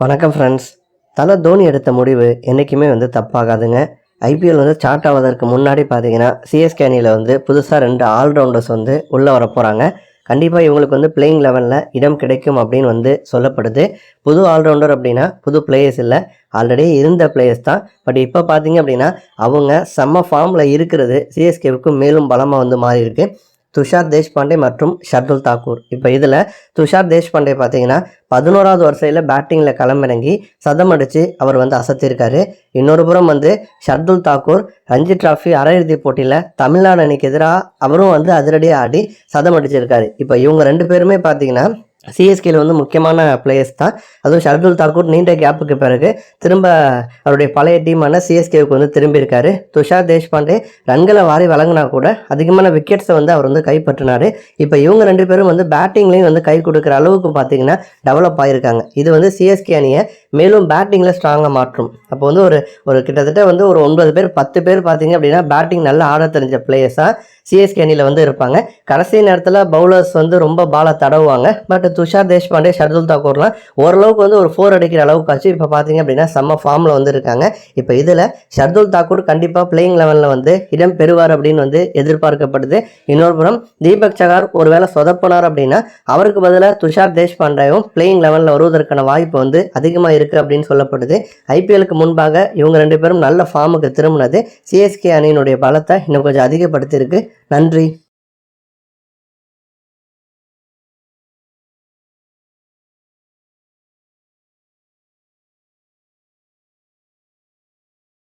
வணக்கம் ஃப்ரெண்ட்ஸ் தலை தோனி எடுத்த முடிவு என்றைக்குமே வந்து தப்பாகாதுங்க. ஐபிஎல் வந்து ஸ்டார்ட் ஆவதற்கு முன்னாடி பார்த்தீங்கன்னா சிஎஸ்கே அணியில் வந்து புதுசாக ரெண்டு ஆல்ரவுண்டர்ஸ் வந்து உள்ளே வர போகிறாங்க கண்டிப்பாக இவங்களுக்கு வந்து பிளேயிங் லெவலில் இடம் கிடைக்கும் அப்படின்னு வந்து சொல்லப்படுது. புது ஆல்ரவுண்டர் அப்படின்னா புது பிளேயர்ஸ் இல்லை. ஆல்ரெடி இருந்த பிளேயர்ஸ் தான். பட் இப்போ பார்த்தீங்க அப்படின்னா அவங்க செம்ம ஃபார்மில் இருக்கிறது சிஎஸ்கேவுக்கு மேலும் பலமாக வந்து மாறி இருக்குது துஷார் தேஷ்பாண்டே மற்றும் ஷர்துல் தாக்கூர். இப்போ இதில் துஷார் தேஷ்பாண்டே பார்த்தீங்கன்னா பதினோராவது வரிசையில் பேட்டிங்கில் களமிறங்கி சதம் அடித்து அவர் வந்து அசத்திருக்காரு. இன்னொரு புறம் வந்து ஷர்துல் தாக்கூர் ரஞ்சி டிராஃபி அரையிறுதி போட்டியில் தமிழ்நாடு அணிக்கு எதிராக அவரும் வந்து அதிரடியாக ஆடி சதம் அடிச்சிருக்காரு. இப்போ இவங்க ரெண்டு பேருமே பார்த்தீங்கன்னா சிஎஸ்கேல வந்து முக்கியமான பிளேயர்ஸ் தான். அதுவும் ஷர்துல் தாக்கூர் நீண்ட கேப்புக்கு பிறகு திரும்ப அவருடைய பழைய டீமான சிஎஸ்கேவுக்கு வந்து திரும்பியிருக்காரு. துஷார் தேஷ்பாண்டே ரன்களை வாரி வழங்கினா கூட அதிகமான விக்கெட்ஸை வந்து அவர் வந்து கைப்பற்றினார். இப்போ இவங்க ரெண்டு பேரும் வந்து பேட்டிங்லேயும் வந்து கை கொடுக்குற அளவுக்கு பார்த்தீங்கன்னா டெவலப் ஆகியிருக்காங்க இது வந்து சிஎஸ்கே அணியை மேலும் பேட்டிங்கில் ஸ்ட்ராங்காக மாற்றும். அப்போ வந்து ஒரு ஒரு கிட்டத்தட்ட வந்து ஒரு ஒன்பது பேர் பத்து பேர் பார்த்தீங்க அப்படின்னா பேட்டிங் நல்லா ஆட தெரிஞ்ச பிளேயர்ஸாக சிஎஸ்கே அணியில் வந்து இருப்பாங்க. கடைசி நேரத்தில் பவுலர்ஸ் வந்து ரொம்ப பாலை தடவுவாங்க. பட் துஷார் தேஷ்பாண்டே ஷர்துல் தாக்கூர்லாம் ஓரளவுக்கு வந்து ஒரு ஃபோர் அடிக்கிற அளவுக்கு ஆச்சு இப்போ பார்த்தீங்க அப்படின்னா செம்ம ஃபார்மில் வந்து இருக்காங்க. இப்போ இதில் ஷர்துல் தாக்கூர் கண்டிப்பாக பிளேயிங் லெவலில் வந்து இடம் பெறுவார் அப்படின்னு வந்து எதிர்பார்க்கப்படுது. இன்னொரு புறம் தீபக் சகார் ஒருவேளை சொதப்பினார் அப்படின்னா அவருக்கு பதிலாக துஷார் தேஷ்பாண்டேவும் பிளேயிங் லெவலில் வருவதற்கான வாய்ப்பு வந்து அதிகமாக இருக்குது அப்படின்னு சொல்லப்படுது. ஐபிஎலுக்கு முன்பாக இவங்க ரெண்டு பேரும் நல்ல ஃபார்முக்கு திரும்பினது. சிஎஸ்கே அணியினுடைய பலத்தை இன்னும் கொஞ்சம் அதிகப்படுத்தியிருக்கு. நன்றி.